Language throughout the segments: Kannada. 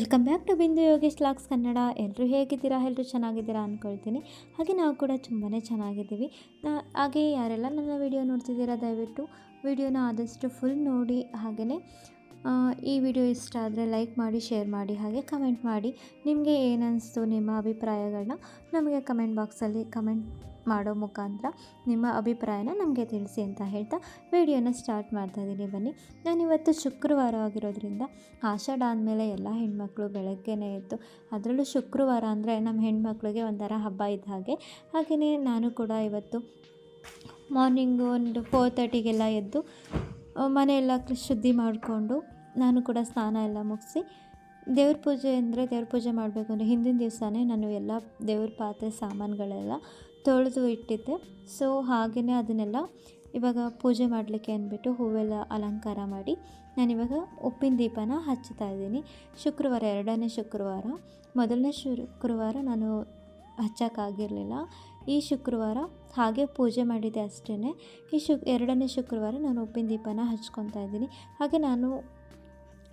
ವೆಲ್ಕಮ್ ಬ್ಯಾಕ್ ಟು ಬಿಂದು ಯೋಗೇಶ್ ಲಾಕ್ಸ್ ಕನ್ನಡ. ಎಲ್ಲರೂ ಹೇಗಿದ್ದೀರಾ? ಎಲ್ಲರೂ ಚೆನ್ನಾಗಿದ್ದೀರಾ ಅಂದ್ಕೊಳ್ತೀನಿ ಹಾಗೆ ನಾವು ಕೂಡ ತುಂಬಾ ಚೆನ್ನಾಗಿದ್ದೀವಿ. ಹಾಗೆ ಯಾರೆಲ್ಲ ನನ್ನ ವಿಡಿಯೋ ನೋಡ್ತಿದ್ದೀರಾ ದಯವಿಟ್ಟು, ವಿಡಿಯೋನ ಆದಷ್ಟು ಫುಲ್ ನೋಡಿ, ಹಾಗೆಯೇ ಈ ವಿಡಿಯೋ ಇಷ್ಟ ಆದರೆ ಲೈಕ್ ಮಾಡಿ, ಶೇರ್ ಮಾಡಿ, ಹಾಗೆ ಕಮೆಂಟ್ ಮಾಡಿ. ನಿಮಗೆ ಏನನ್ನಿಸ್ತು ನಿಮ್ಮ ಅಭಿಪ್ರಾಯಗಳನ್ನ ನಮಗೆ ಕಮೆಂಟ್ ಬಾಕ್ಸಲ್ಲಿ ಕಮೆಂಟ್ ಮಾಡೋ ಮುಖಾಂತರ ನಿಮ್ಮ ಅಭಿಪ್ರಾಯನ ನಮಗೆ ತಿಳಿಸಿ ಅಂತ ಹೇಳ್ತಾ ವಿಡಿಯೋನ ಸ್ಟಾರ್ಟ್ ಮಾಡ್ತಾ ಇದ್ದೀನಿ. ಬನ್ನಿ, ನಾನಿವತ್ತು ಶುಕ್ರವಾರ ಆಗಿರೋದ್ರಿಂದ ಆಷಾಢ ಆದಮೇಲೆ ಎಲ್ಲ ಹೆಣ್ಮಕ್ಳು ಬೆಳಗ್ಗೆನೇ ಎದ್ದು ಅದರಲ್ಲೂ ಶುಕ್ರವಾರ ಅಂದರೆ ನಮ್ಮ ಹೆಣ್ಮಕ್ಳಿಗೆ ಒಂಥರ ಹಬ್ಬ ಇದ್ದ ಹಾಗೆ. ಹಾಗೆಯೇ ನಾನು ಕೂಡ ಇವತ್ತು ಮಾರ್ನಿಂಗು ಒಂದು ಫೋರ್ ತರ್ಟಿಗೆಲ್ಲ ಎದ್ದು ಮನೆಯೆಲ್ಲ ಶುದ್ಧಿ ಮಾಡಿಕೊಂಡು ನಾನು ಕೂಡ ಸ್ನಾನ ಎಲ್ಲ ಮುಗಿಸಿ ದೇವ್ರ ಪೂಜೆ ಅಂದರೆ ದೇವ್ರ ಪೂಜೆ ಮಾಡಬೇಕು ಅಂದರೆ ಹಿಂದಿನ ದಿವಸನೇ ನಾನು ಎಲ್ಲ ದೇವ್ರ ಪಾತ್ರೆ ಸಾಮಾನುಗಳೆಲ್ಲ ತೊಳೆದು ಇಟ್ಟಿದ್ದೆ. ಸೊ ಹಾಗೆಯೇ ಅದನ್ನೆಲ್ಲ ಇವಾಗ ಪೂಜೆ ಮಾಡಲಿಕ್ಕೆ ಅಂದ್ಬಿಟ್ಟು ಹೂವೆಲ್ಲ ಅಲಂಕಾರ ಮಾಡಿ ನಾನಿವಾಗ ಉಪ್ಪಿನ ದೀಪನ ಹಚ್ಚುತ್ತಾ ಇದ್ದೀನಿ. ಶುಕ್ರವಾರ, ಎರಡನೇ ಶುಕ್ರವಾರ, ಮೊದಲನೇ ಶುಕ್ರವಾರ ನಾನು ಹಚ್ಚೋಕ್ಕಾಗಿರಲಿಲ್ಲ. ಈ ಶುಕ್ರವಾರ ಹಾಗೆ ಪೂಜೆ ಮಾಡಿದೆ ಅಷ್ಟೇ ಈ ಶುಕ್, ಎರಡನೇ ಶುಕ್ರವಾರ ನಾನು ಉಪ್ಪಿನ ದೀಪನ ಹಚ್ಕೊತಾ ಇದ್ದೀನಿ. ಹಾಗೆ ನಾನು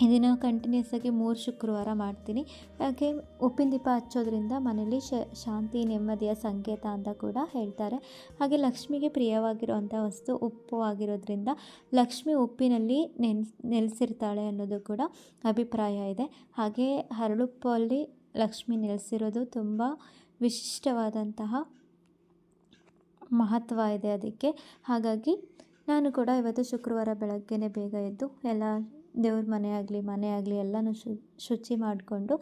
ಇದನ್ನು ಕಂಟಿನ್ಯೂಸ್ ಆಗಿ ಮೂರು ಶುಕ್ರವಾರ ಮಾಡ್ತೀನಿ. ಹಾಗೆ ಉಪ್ಪಿನ ದೀಪ ಹಚ್ಚೋದ್ರಿಂದ ಮನೇಲಿ ಶಾಂತಿ, ನೆಮ್ಮದಿಯ ಸಂಕೇತ ಅಂತ ಕೂಡ ಹೇಳ್ತಾರೆ. ಹಾಗೆ ಲಕ್ಷ್ಮಿಗೆ ಪ್ರಿಯವಾಗಿರುವಂಥ ವಸ್ತು ಉಪ್ಪು ಆಗಿರೋದ್ರಿಂದ ಲಕ್ಷ್ಮಿ ಉಪ್ಪಿನಲ್ಲಿ ನೆನ್, ನೆಲೆಸಿರ್ತಾಳೆ ಅನ್ನೋದು ಕೂಡ ಅಭಿಪ್ರಾಯ ಇದೆ. ಹಾಗೆ ಹರಳುಪ್ಪಲ್ಲಿ ಲಕ್ಷ್ಮಿ ನೆಲೆಸಿರೋದು ತುಂಬ ವಿಶಿಷ್ಟವಾದಂತಹ ಮಹತ್ವ ಇದೆ ಅದಕ್ಕೆ. ಹಾಗಾಗಿ ನಾನು ಕೂಡ ಇವತ್ತು ಶುಕ್ರವಾರ ಬೆಳಗ್ಗೆನೇ ಬೇಗ ಎದ್ದು ಎಲ್ಲ ದೇವ್ರ ಮನೆ ಆಗಲಿ ಮನೆ ಆಗಲಿ ಎಲ್ಲನೂ ಶು ಶುಚಿ ಮಾಡಿಕೊಂಡು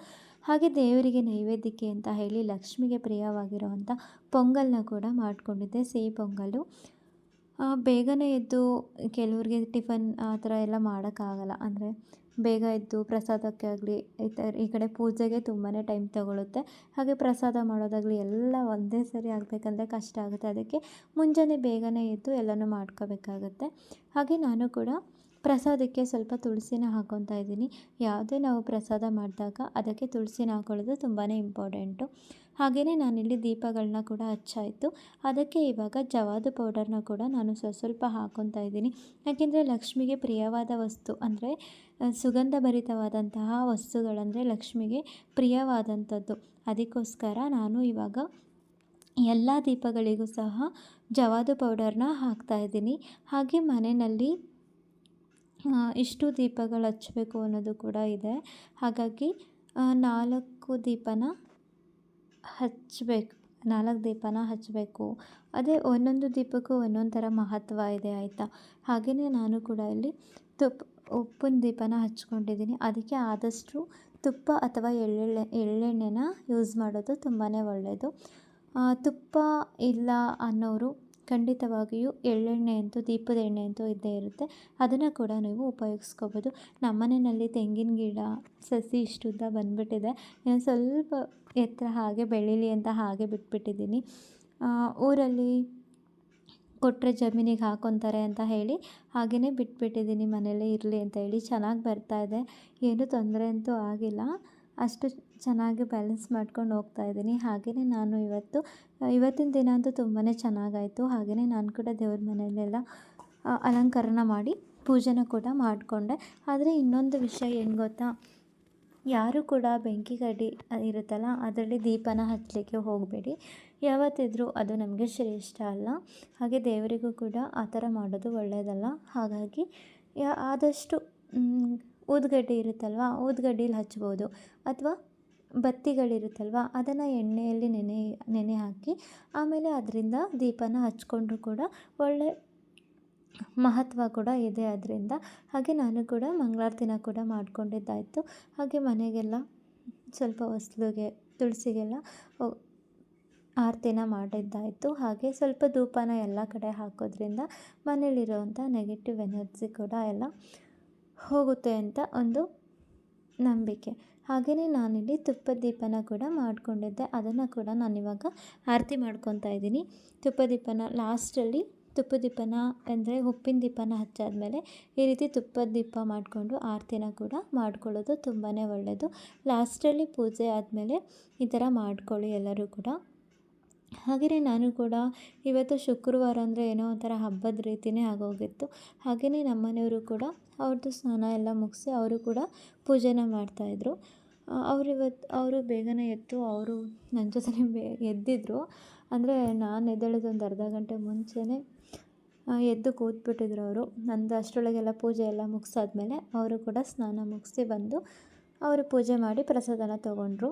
ಹಾಗೆ ದೇವರಿಗೆ ನೈವೇದ್ಯಕ್ಕೆ ಅಂತ ಹೇಳಿ ಲಕ್ಷ್ಮಿಗೆ ಪ್ರಿಯವಾಗಿರುವಂಥ ಪೊಂಗಲ್ನ ಕೂಡ ಮಾಡಿಕೊಂಡಿದ್ದೆ. ಸಿಹಿ ಪೊಂಗಲ್ಲು ಆ, ಬೇಗನೆ ಎದ್ದು ಕೆಲವ್ರಿಗೆ ಟಿಫನ್ ಆ ಥರ ಎಲ್ಲ ಮಾಡೋಕ್ಕಾಗಲ್ಲ. ಅಂದರೆ ಬೇಗ ಎದ್ದು ಪ್ರಸಾದಕ್ಕೆ ಆಗಲಿ, ಈ ಥರ ಈ ಕಡೆ ಪೂಜೆಗೆ ತುಂಬಾ ಟೈಮ್ ತಗೊಳುತ್ತೆ. ಹಾಗೆ ಪ್ರಸಾದ ಮಾಡೋದಾಗಲಿ ಎಲ್ಲ ಒಂದೇ ಸರಿ ಆಗಬೇಕಂದ್ರೆ ಕಷ್ಟ ಆಗುತ್ತೆ. ಅದಕ್ಕೆ ಮುಂಜಾನೆ ಬೇಗನೆ ಎದ್ದು ಎಲ್ಲನೂ ಮಾಡ್ಕೋಬೇಕಾಗತ್ತೆ. ಹಾಗೆ ನಾನು ಕೂಡ ಪ್ರಸಾದಕ್ಕೆ ಸ್ವಲ್ಪ ತುಳಸಿನ ಹಾಕ್ಕೊತಾ ಇದ್ದೀನಿ. ಯಾವುದೇ ನಾವು ಪ್ರಸಾದ ಮಾಡಿದಾಗ ಅದಕ್ಕೆ ತುಳಸಿನ ಹಾಕೊಳ್ಳೋದು ತುಂಬಾ ಇಂಪಾರ್ಟೆಂಟು. ಹಾಗೆಯೇ ನಾನಿಲ್ಲಿ ದೀಪಗಳನ್ನ ಕೂಡ ಹಚ್ಚಾಯಿತು. ಅದಕ್ಕೆ ಇವಾಗ ಜವಾದು ಪೌಡರ್ನ ಕೂಡ ನಾನು ಸ್ವಲ್ಪ ಸ್ವಲ್ಪ ಇದ್ದೀನಿ. ಯಾಕೆಂದರೆ ಲಕ್ಷ್ಮಿಗೆ ಪ್ರಿಯವಾದ ವಸ್ತು ಅಂದರೆ ಸುಗಂಧಭರಿತವಾದಂತಹ ವಸ್ತುಗಳಂದರೆ ಲಕ್ಷ್ಮಿಗೆ ಪ್ರಿಯವಾದಂಥದ್ದು. ಅದಕ್ಕೋಸ್ಕರ ನಾನು ಇವಾಗ ಎಲ್ಲ ದೀಪಗಳಿಗೂ ಸಹ ಜವಾದು ಪೌಡರ್ನ ಹಾಕ್ತಾ ಇದ್ದೀನಿ. ಹಾಗೆ ಮನೆಯಲ್ಲಿ ಇಷ್ಟು ದೀಪಗಳು ಹಚ್ಚಬೇಕು ಅನ್ನೋದು ಕೂಡ ಇದೆ. ಹಾಗಾಗಿ ನಾಲ್ಕು ದೀಪನ ಹಚ್ಚಬೇಕು ನಾಲ್ಕು ದೀಪನ ಹಚ್ಚಬೇಕು ಅದೇ ಒಂದೊಂದು ದೀಪಕ್ಕೂ ಒಂದೊಂದು ಥರ ಮಹತ್ವ ಇದೆ, ಆಯಿತಾ? ಹಾಗೆಯೇ ನಾನು ಕೂಡ ಇಲ್ಲಿ ತುಪ್ಪ ಉಪ್ಪಿನ ದೀಪನ ಹಚ್ಕೊಂಡಿದ್ದೀನಿ. ಅದಕ್ಕೆ ಆದಷ್ಟು ತುಪ್ಪ ಅಥವಾ ಎಳ್ಳೆಣ್ಣೆ ಎಳ್ಳೆಣ್ಣೆನ ಯೂಸ್ ಮಾಡೋದು ತುಂಬಾ ಒಳ್ಳೆಯದು ತುಪ್ಪ ಇಲ್ಲ ಅನ್ನೋರು ಖಂಡಿತವಾಗಿಯೂ ಎಳ್ಳೆಣ್ಣೆ ಅಂತೂ ದೀಪದ ಎಣ್ಣೆ ಅಂತೂ ಇದ್ದೇ ಇರುತ್ತೆ. ಅದನ್ನು ಕೂಡ ನೀವು ಉಪಯೋಗಿಸ್ಕೋಬೋದು. ನಮ್ಮನೆಯಲ್ಲಿ ತೆಂಗಿನ ಗಿಡ, ಸಸಿ ಇಷ್ಟುದ್ದ ಬಂದುಬಿಟ್ಟಿದೆ. ಸ್ವಲ್ಪ ಎತ್ತರ ಹಾಗೆ ಬೆಳೀಲಿ ಅಂತ ಹಾಗೆ ಬಿಟ್ಬಿಟ್ಟಿದ್ದೀನಿ. ಊರಲ್ಲಿ ಕೊಟ್ಟರೆ ಜಮೀನಿಗೆ ಹಾಕೊತಾರೆ ಅಂತ ಹೇಳಿ ಹಾಗೆಯೇ ಬಿಟ್ಬಿಟ್ಟಿದ್ದೀನಿ ಮನೇಲೇ ಇರಲಿ ಅಂತ ಹೇಳಿ ಚೆನ್ನಾಗಿ ಬರ್ತಾ ಇದೆ. ಏನೂ ತೊಂದರೆ ಅಂತೂ ಆಗಿಲ್ಲ. ಅಷ್ಟು ಚೆನ್ನಾಗಿ ಬ್ಯಾಲೆನ್ಸ್ ಮಾಡ್ಕೊಂಡು ಹೋಗ್ತಾ ಇದ್ದೀನಿ. ಹಾಗೆಯೇ ನಾನು ಇವತ್ತು ಇವತ್ತಿನ ದಿನ ಅಂತೂ ತುಂಬಾ ಚೆನ್ನಾಗಾಯಿತು. ಹಾಗೆಯೇ ನಾನು ಕೂಡ ದೇವ್ರ ಮನೆಯಲ್ಲೆಲ್ಲ ಅಲಂಕರಣ ಮಾಡಿ ಪೂಜೆನ ಕೂಡ ಮಾಡಿಕೊಂಡೆ. ಆದರೆ ಇನ್ನೊಂದು ವಿಷಯ ಏನು ಗೊತ್ತಾ? ಯಾರು ಕೂಡ ಬೆಂಕಿ ಕಡ್ಡಿ ಇರುತ್ತಲ್ಲ, ಅದರಲ್ಲಿ ದೀಪನ ಹಚ್ಚಲಿಕ್ಕೆ ಹೋಗಬೇಡಿ. ಯಾವತ್ತಿದ್ರೂ ಅದು ನಮಗೆ ಶ್ರೇಷ್ಠ ಅಲ್ಲ. ಹಾಗೆ ದೇವರಿಗೂ ಕೂಡ ಆ ಥರ ಮಾಡೋದು ಒಳ್ಳೆಯದಲ್ಲ ಹಾಗಾಗಿ ಆದಷ್ಟು ಊದುಗಡ್ಡೆ ಇರುತ್ತಲ್ವ? ಊದುಗಡ್ಡಿಲಿ ಹಚ್ಬೋದು. ಅಥವಾ ಬತ್ತಿಗಳಿರುತ್ತಲ್ವ? ಅದನ್ನು ಎಣ್ಣೆಯಲ್ಲಿ ನೆನೆ ನೆನೆ ಹಾಕಿ ಆಮೇಲೆ ಅದರಿಂದ ದೀಪನ ಹಚ್ಕೊಂಡ್ರೂ ಕೂಡ ಒಳ್ಳೆ ಮಹತ್ವ ಕೂಡ ಇದೆ ಅದರಿಂದ. ಹಾಗೆ ನಾನು ಕೂಡ ಮಂಗಳಾರತಿನ ಕೂಡ ಮಾಡಿಕೊಂಡಿದ್ದಾಯಿತು. ಹಾಗೆ ಮನೆಗೆಲ್ಲ ಸ್ವಲ್ಪ ಹೊಸ್ಲಿಗೆ, ತುಳಸಿಗೆಲ್ಲ ಆರ್ತಿನ ಮಾಡಿದ್ದಾಯಿತು. ಹಾಗೆ ಸ್ವಲ್ಪ ಧೂಪನ ಎಲ್ಲ ಕಡೆ ಹಾಕೋದ್ರಿಂದ ಮನೇಲಿರೋವಂಥ ನೆಗೆಟಿವ್ ಎನರ್ಜಿ ಕೂಡ ಎಲ್ಲ ಹೋಗುತ್ತೆ ಅಂತ ಒಂದು ನಂಬಿಕೆ. ಹಾಗೆಯೇ ನಾನಿಲ್ಲಿ ತುಪ್ಪದ ದೀಪನ ಕೂಡ ಮಾಡಿಕೊಂಡಿದ್ದೆ. ಅದನ್ನು ಕೂಡ ನಾನಿವಾಗ ಆರತಿ ಮಾಡ್ಕೊತಾ ಇದ್ದೀನಿ. ತುಪ್ಪ ದೀಪನ ಲಾಸ್ಟಲ್ಲಿ ತುಪ್ಪದ ದೀಪನ ಅಂದರೆ ಉಪ್ಪಿನ ದೀಪನ ಹಚ್ಚಾದಮೇಲೆ ಈ ರೀತಿ ತುಪ್ಪದ ದೀಪ ಮಾಡಿಕೊಂಡು ಆರತಿನ ಕೂಡ ಮಾಡ್ಕೊಳ್ಳೋದು ತುಂಬಾ ಒಳ್ಳೆಯದು ಲಾಸ್ಟಲ್ಲಿ ಪೂಜೆ ಆದಮೇಲೆ ಈ ಥರ ಮಾಡ್ಕೊಳ್ಳಿ ಎಲ್ಲರೂ ಕೂಡ. ಹಾಗೆಯೇ ನಾನು ಕೂಡ ಇವತ್ತು ಶುಕ್ರವಾರ ಅಂದರೆ ಏನೋ ಒಂಥರ ಹಬ್ಬದ ರೀತಿಯೇ ಆಗೋಗಿತ್ತು. ಹಾಗೆಯೇ ನಮ್ಮನೆಯವರು ಕೂಡ ಅವ್ರದ್ದು ಸ್ನಾನ ಎಲ್ಲ ಮುಗಿಸಿ ಅವರು ಕೂಡ ಪೂಜೆನ ಮಾಡ್ತಾಯಿದ್ರು ಅವ್ರು ಇವತ್ತು ಅವರು ಬೇಗನೆ ಎದ್ದು, ಅವರು ನನ್ನ ಜೊತೆನೇ ಬೇ, ಎದ್ದಿದ್ರು. ಅಂದರೆ ನಾನು ಎದ್ದೇಳೋದು ಒಂದು ಅರ್ಧ ಗಂಟೆ ಮುಂಚೆನೇ ಎದ್ದು ಕೂತ್ಬಿಟ್ಟಿದ್ರು ಅವರು. ನಂದು ಅಷ್ಟರೊಳಗೆಲ್ಲ ಪೂಜೆ ಎಲ್ಲ ಮುಗಿಸಾದ್ಮೇಲೆ ಅವರು ಕೂಡ ಸ್ನಾನ ಮುಗಿಸಿ ಬಂದು ಅವರು ಪೂಜೆ ಮಾಡಿ ಪ್ರಸಾದನ ತೊಗೊಂಡ್ರು.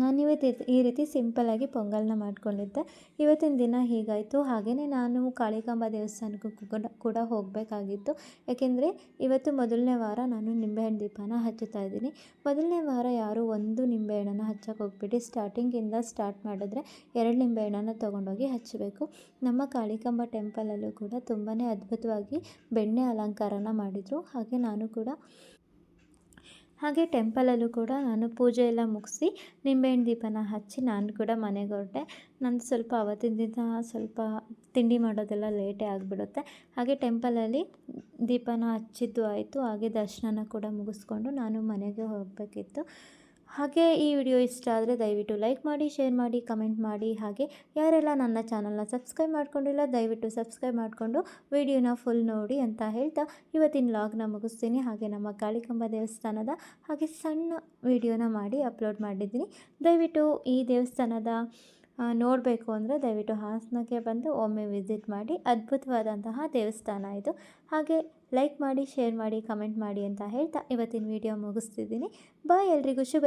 ನಾನಿವತ್ತು ಈ ರೀತಿ ಸಿಂಪಲ್ಲಾಗಿ ಪೊಂಗಲ್ನ ಮಾಡ್ಕೊಂಡಿದ್ದೆ. ಇವತ್ತಿನ ದಿನ ಹೀಗಾಯಿತು. ಹಾಗೆಯೇ ನಾನು ಕಾಳಿಕಾಂಬ ದೇವಸ್ಥಾನಕ್ಕೂ ಕೂಡ ಕೂಡ ಹೋಗಬೇಕಾಗಿತ್ತು. ಯಾಕೆಂದರೆ ಇವತ್ತು ಮೊದಲನೇ ವಾರ ನಾನು ನಿಂಬೆಹಣ್ಣು ದೀಪನ ಹಚ್ಚುತ್ತಾ ಇದ್ದೀನಿ. ಮೊದಲನೇ ವಾರ ಯಾರೂ ಒಂದು ನಿಂಬೆಹಣ್ಣನ್ನು ಹಚ್ಚಕ್ಕೆ ಹೋಗ್ಬಿಟ್ಟು ಸ್ಟಾರ್ಟಿಂಗಿಂದ ಸ್ಟಾರ್ಟ್ ಮಾಡಿದ್ರೆ ಎರಡು ನಿಂಬೆಹಣ್ಣನ್ನು ತೊಗೊಂಡೋಗಿ ಹಚ್ಚಬೇಕು. ನಮ್ಮ ಕಾಳಿಕಾಂಬ ಟೆಂಪಲಲ್ಲೂ ಕೂಡ ತುಂಬಾ ಅದ್ಭುತವಾಗಿ ಬೆಣ್ಣೆ ಅಲಂಕಾರನ ಮಾಡಿದರು. ಹಾಗೆ ನಾನು ಕೂಡ ಹಾಗೆ ಟೆಂಪಲಲ್ಲೂ ಕೂಡ ನಾನು ಪೂಜೆ ಎಲ್ಲ ಮುಗಿಸಿ ನಿಂಬೆಹಣ್ಣು ದೀಪನ ಹಚ್ಚಿ ನಾನು ಕೂಡ ಮನೆಗೆ ಹೊರಟೆ. ನಂದು ಸ್ವಲ್ಪ ಅವತ್ತಿನ ದಿನ ಸ್ವಲ್ಪ ತಿಂಡಿ ಮಾಡೋದೆಲ್ಲ ಲೇಟೇ ಆಗಿಬಿಡುತ್ತೆ. ಹಾಗೆ ಟೆಂಪಲಲ್ಲಿ ದೀಪನ ಹಚ್ಚಿದ್ದು ಆಯಿತು. ಹಾಗೆ ದರ್ಶನನ ಕೂಡ ಮುಗಿಸ್ಕೊಂಡು ನಾನು ಮನೆಗೆ ಹೋಗಬೇಕಿತ್ತು. ಹಾಗೆ ಈ ವಿಡಿಯೋ ಇಷ್ಟ ಆದರೆ ದಯವಿಟ್ಟು ಲೈಕ್ ಮಾಡಿ, ಶೇರ್ ಮಾಡಿ, ಕಮೆಂಟ್ ಮಾಡಿ. ಹಾಗೆ ಯಾರೆಲ್ಲ ನನ್ನ ಚಾನಲ್ನ ಸಬ್ಸ್ಕ್ರೈಬ್ ಮಾಡ್ಕೊಂಡಿಲ್ಲ, ದಯವಿಟ್ಟು ಸಬ್ಸ್ಕ್ರೈಬ್ ಮಾಡಿಕೊಂಡು ವಿಡಿಯೋನ ಫುಲ್ ನೋಡಿ ಅಂತ ಹೇಳ್ತಾ ಇವತ್ತಿನ ಲಾಗ್ನ ಮುಗಿಸ್ತೀನಿ. ಹಾಗೆ ನಮ್ಮ ಕಾಳಿಕಂಬ ದೇವಸ್ಥಾನದ ಹಾಗೆ ಸಣ್ಣ ವಿಡಿಯೋನ ಮಾಡಿ ಅಪ್ಲೋಡ್ ಮಾಡಿದ್ದೀನಿ. ದಯವಿಟ್ಟು ಈ ದೇವಸ್ಥಾನದ ನೋಡಬೇಕು ಅಂದರೆ ದಯವಿಟ್ಟು ಹಾಸನಕ್ಕೆ ಬಂದು ಒಮ್ಮೆ ವಿಸಿಟ್ ಮಾಡಿ. ಅದ್ಭುತವಾದಂತಹ ದೇವಸ್ಥಾನ ಇದು. ಹಾಗೆ ಲೈಕ್ ಮಾಡಿ ಶೇರ್ ಮಾಡಿ, ಕಮೆಂಟ್ ಮಾಡಿ ಅಂತ ಹೇಳ್ತಾ ಇವತ್ತಿನ ವಿಡಿಯೋ ಮುಗಿಸ್ತಿದ್ದೀನಿ. ಬಾಯ್ ಎಲ್ರಿಗೂ, ಶುಭ